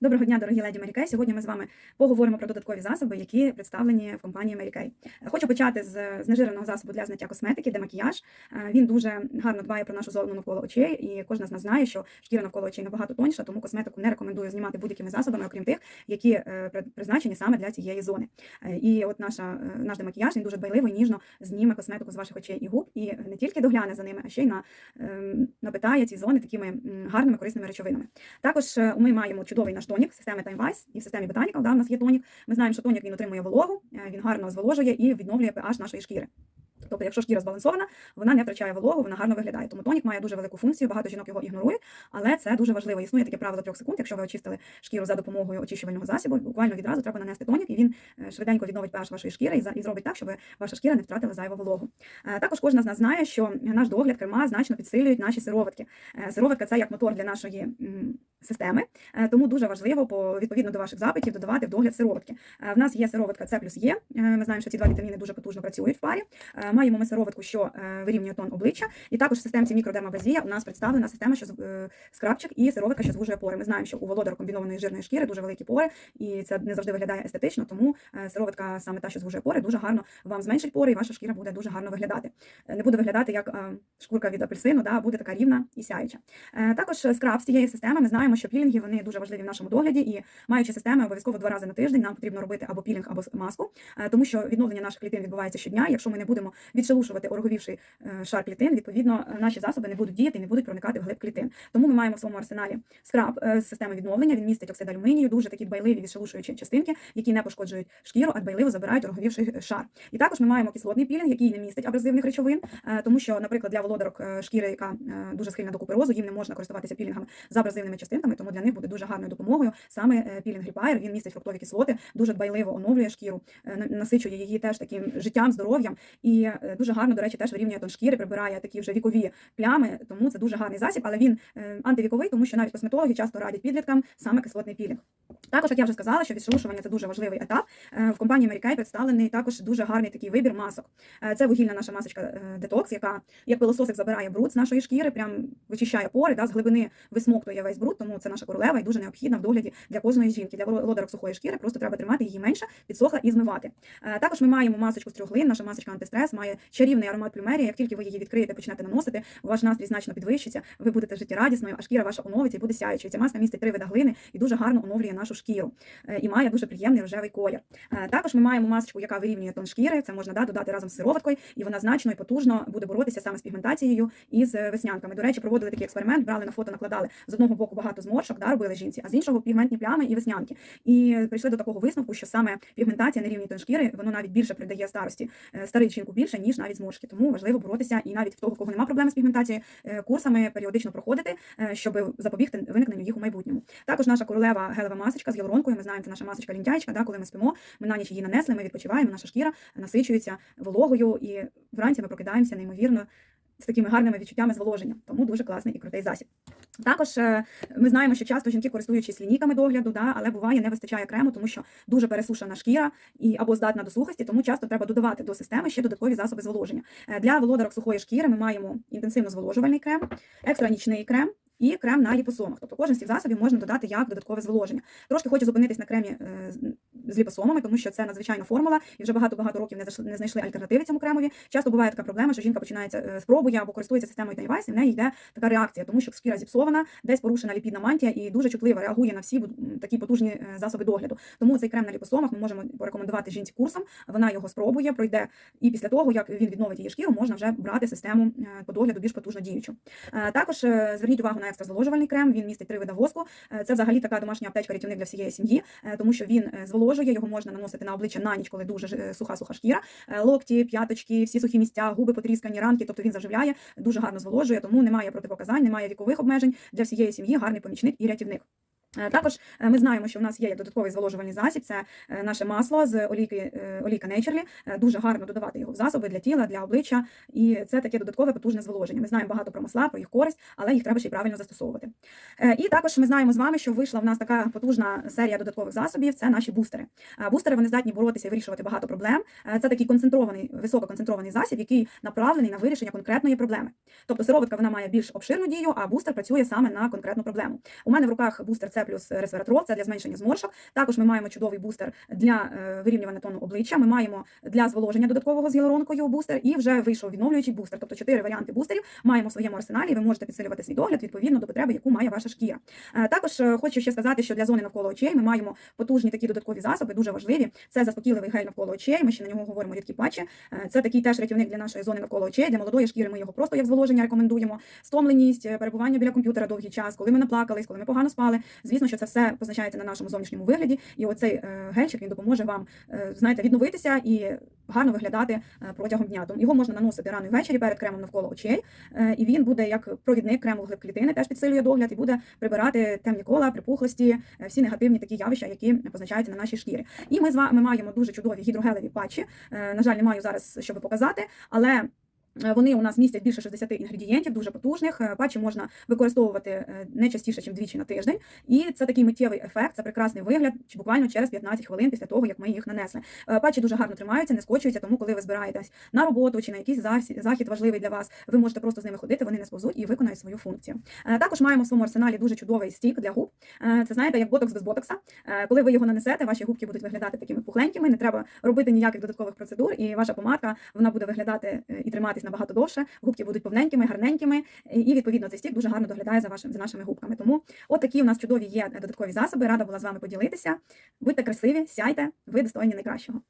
Доброго дня, дорогі леді Kay. Сьогодні ми з вами поговоримо про додаткові засоби, які представлені в компанії Kay. Хочу почати з знежиреного засобу для зняття косметики, де макіяж. Е, Він дуже гарно дбає про нашу зону навколо очей, і кожна з нас знає, що шкіра навколо очей набагато тоньша, тому косметику не рекомендую знімати будь-якими засобами, окрім тих, які е, призначені саме для цієї зони. Е, І от наша наш демакіяж він дуже дбайливо ніжно зніме косметику з ваших очей і губ, і не тільки догляне за ними, а ще й на ем, напитає ці зони такими гарними корисними речовинами. Також ми маємо чудовий наш тонік системи TimeWise і в системі Botanical, да, у нас є тонік. Ми знаємо, що тонік він отримує вологу, е, він гарно зволожує і відновлює pH нашої шкіри. Тобто, якщо шкіра збалансована, вона не втрачає вологу, вона гарно виглядає. Тому тонік має дуже велику функцію, багато жінок його ігнорують, але це дуже важливо. Існує таке правило трьох секунд. Якщо ви очистили шкіру за допомогою очищувального засобу, буквально відразу треба нанести тонік, і він е, швиденько відновить pH вашої шкіри і зробить так, щоб ваша шкіра не втратила зайву вологу. Е, Також кожна з нас знає, що наш догляд крема значно підсилюють наші сироватки. Е, Сироватка це як мотор для нашої системи, тому дуже важливо по відповідно до ваших запитів додавати в догляд сироватки. В нас є сироватка С плюс Є. Е, Ми знаємо, що ці два вітаміни дуже потужно працюють в парі. Е, Маємо ми сироватку, що е, вирівнює тон обличчя, і також в системці мікродермабазія у нас представлена система, що е, скрабчик і сироватка, що звужує пори. Ми знаємо, що у володару комбінованої жирної шкіри дуже великі пори, і це не завжди виглядає естетично, тому сироватка саме та, що звужує пори, дуже гарно вам зменшить пори, і ваша шкіра буде дуже гарно виглядати. Не буде виглядати як шкурка від апельсину, да, буде така рівна і сяюча. Також скраб з цієї системи. Ми знаємо, що пілінги вони дуже важливі в нашому догляді, і маючи системи, обов'язково два рази на тиждень нам потрібно робити або пілінг, або маску, тому що відновлення наших клітин відбувається щодня. Якщо ми не будемо відшелушувати ороговівший е, шар клітин, відповідно е, наші засоби не будуть діяти і не будуть проникати в глиб клітин. Тому ми маємо в своєму арсеналі скраб е, з системи відновлення. Він містить оксид алюмінію, дуже такі дбайливі відшелушуючі частинки, які не пошкоджують шкіру, а дбайливо забирають ороговівший шар. І також ми маємо кислотний пілінг, який не містить абразивних речовин, тому що, наприклад, для володарок шкіри, яка дуже схильна до куперозу, їм не можна користуватися пілінгами з абразивними частинками, тому для них буде дуже гарною допомогою саме пілінг Repair. Він містить фруктові кислоти, дуже дбайливо оновлює шкіру, насичує її теж таким життям, здоров'ям і е, дуже гарно, до речі, теж вирівнює тон шкіри, прибирає такі вже вікові плями, тому це дуже гарний засіб, але він е, антивіковий, тому що навіть косметологи часто радять підліткам саме кислотний пілінг. Також, як я вже сказала, що відшелушування це дуже важливий етап. Е, В компанії Mary Kay представлений також дуже гарний такий вибір масок. Е, Це вугільна наша масочка е, детокс, яка як пилососик забирає бруд з нашої шкіри, прям вичищає пори, да, з глибини висмоктує весь бруд, тому це наша королева і дуже необхідна в догляді для кожної жінки. Для володарок сухої шкіри просто треба тримати її менше, підсохла і змивати. Також ми маємо масочку з трьох глин. Наша масочка антистрес має чарівний аромат плюмерії. Як тільки ви її відкриєте, почнете наносити, ваш настрій значно підвищиться, ви будете життєрадісною, а шкіра ваша оновиться і буде сяючою. Ця маска містить три вида глини і дуже гарно оновлює нашу шкіру е, і має дуже приємний рожевий колір. Е, Також ми маємо масочку, яка вирівнює тон шкіри. Це можна да, додати разом з сироваткою, і вона значно і потужно буде боротися саме з пігментацією і з е, веснянками. До речі, проводили такий експеримент, брали на фото, накладали з одного боку багато зморшок, да, робили жінці, а з іншого пігментні плями і веснянки. І прийшли до такого висновку, що саме пігментація на рівні тон шкіри воно навіть більше придає старості старить жінку більше ніж навіть зморшки. Тому важливо боротися і навіть в того, кого немає проблеми з пігментацією, курсами періодично проходити, щоб запобігти виникненню їх у майбутньому. Також наша королева гелева масочка з гіалуронкою. Ми знаємо, це наша масочка лінтяйчка. Да, коли ми спимо, ми на ніч її нанесли, ми відпочиваємо, наша шкіра насичується вологою, і вранці ми прокидаємося неймовірно з такими гарними відчуттями зволоження. Тому дуже класний і крутий засіб. Також е, ми знаємо, що часто жінки користуючись лінійками догляду, да, але буває не вистачає крему, тому що дуже пересушена шкіра і або здатна до сухості, тому часто треба додавати до системи ще додаткові засоби зволоження. Е, Для володарок сухої шкіри ми маємо інтенсивно зволожувальний крем, екстранічний крем. І крем на ліпосомах. Тобто кожен з цих засобів можна додати як додаткове зволоження. Трошки хочу зупинитись на кремі е, з- ліпосомами, тому що це надзвичайна формула, і вже багато-багато років не знайшли альтернативи цьому кремові. Часто буває така проблема, що жінка починається е, спробує або користується системою Тайвайс, і в неї йде така реакція, тому що шкіра зіпсована, десь порушена ліпідна мантія і дуже чутливо реагує на всі такі потужні е, засоби догляду. Тому цей крем на ліпосомах ми можемо порекомендувати жінці курсом. Вона його спробує, пройде, і після того, як він відновить її шкіру, можна вже брати систему е, по догляду більш потужно діючу. Також зверніть увагу на екстра зволожувальний крем. Він містить три вида воску. Це взагалі така домашня аптечка рятівник для всієї сім'ї, тому що він е, зволожує, його можна наносити на обличчя на ніч, коли дуже е, суха суха шкіра. Е, Локті, п'яточки, всі сухі місця, губи потріскані, ранки. Тобто він заживляє, дуже гарно зволожує, тому немає протипоказань, немає вікових обмежень для всієї сім'ї. Гарний помічник і рятівник. Е, Також е, ми знаємо, що в нас є додатковий зволожувальний засіб. Це е, наше масло з олійки олійка. Е, Дуже гарно додавати його в засоби для тіла, для обличчя. І це таке додаткове потужне зволоження. Ми знаємо багато про масла, про їх користь, але їх треба ще й правильно застосовувати. І також ми знаємо з вами, що вийшла в нас така потужна серія додаткових засобів. Це наші бустери. Бустери вони здатні боротися і вирішувати багато проблем. Це такий концентрований, висококонцентрований засіб, який направлений на вирішення конкретної проблеми. Тобто сироватка вона має більш обширну дію, а бустер працює саме на конкретну проблему. У мене в руках бустер С плюс ресвератрол, це для зменшення зморшок. Також ми маємо чудовий бустер для е, вирівнювання тону обличчя. Ми маємо для зволоження додаткового з гіалуронкою бустер, і вже вийшов відновлюючий бустер. Тобто чотири варіанти бустерів маємо в своєму арсеналі. Ви можете підсилювати свій догляд відповідно до потреби, яку має ваша шкіра. Е, Також е, хочу ще сказати, що для зони навколо очей ми маємо потужні такі додаткові засоби, дуже важливі. Це заспокійливий гель навколо очей. Ми ще на нього говоримо рідкі патчі. Це такий теж рятівник для нашої зони навколо очей. Для молодої шкіри ми його просто як зволоження рекомендуємо. Стомленість, перебування біля комп'ютера довгий час, коли ми наплакались, коли ми погано спали. Звісно, що це все позначається на нашому зовнішньому вигляді. І оцей е, гельчик він допоможе вам, е, знаєте, відновитися і гарно виглядати е, протягом дня. Тому його можна наносити рано ввечері перед кремом навколо очей. І він буде як провідник крему глиб клітини, теж підсилює догляд і буде прибирати темні кола, припухлості, всі негативні такі явища, які позначаються на нашій шкірі. І ми з вами маємо дуже чудові гідрогелеві патчі. На жаль, не маю зараз, щоб показати, але. Е, Вони у нас містять більше 60 інгредієнтів, дуже потужних. Е, Патчі можна використовувати е, не частіше, ніж двічі на тиждень. І це такий миттєвий ефект, це прекрасний вигляд, буквально через 15 хвилин після того, як ми їх нанесли. Патчі дуже гарно тримаються, не скочуються, тому коли ви збираєтесь на роботу чи на якийсь захід важливий для вас, ви можете просто з ними ходити, вони не сповзуть і виконають свою функцію. Також маємо в своєму арсеналі дуже чудовий стік для губ. Це знаєте, як ботокс без ботокса. Коли ви його нанесете, ваші губки будуть виглядати такими пухленькими, не треба робити ніяких додаткових процедур, і ваша помадка вона буде виглядати і триматись набагато довше. Губки будуть повненькими, гарненькими, і відповідно цей стік дуже гарно доглядає за вашим за нашими губками. Тому от такі у нас чудові є додаткові засоби. Рада була з вами поділитися. Будьте красиві, сяйте, ви достойні найкращого.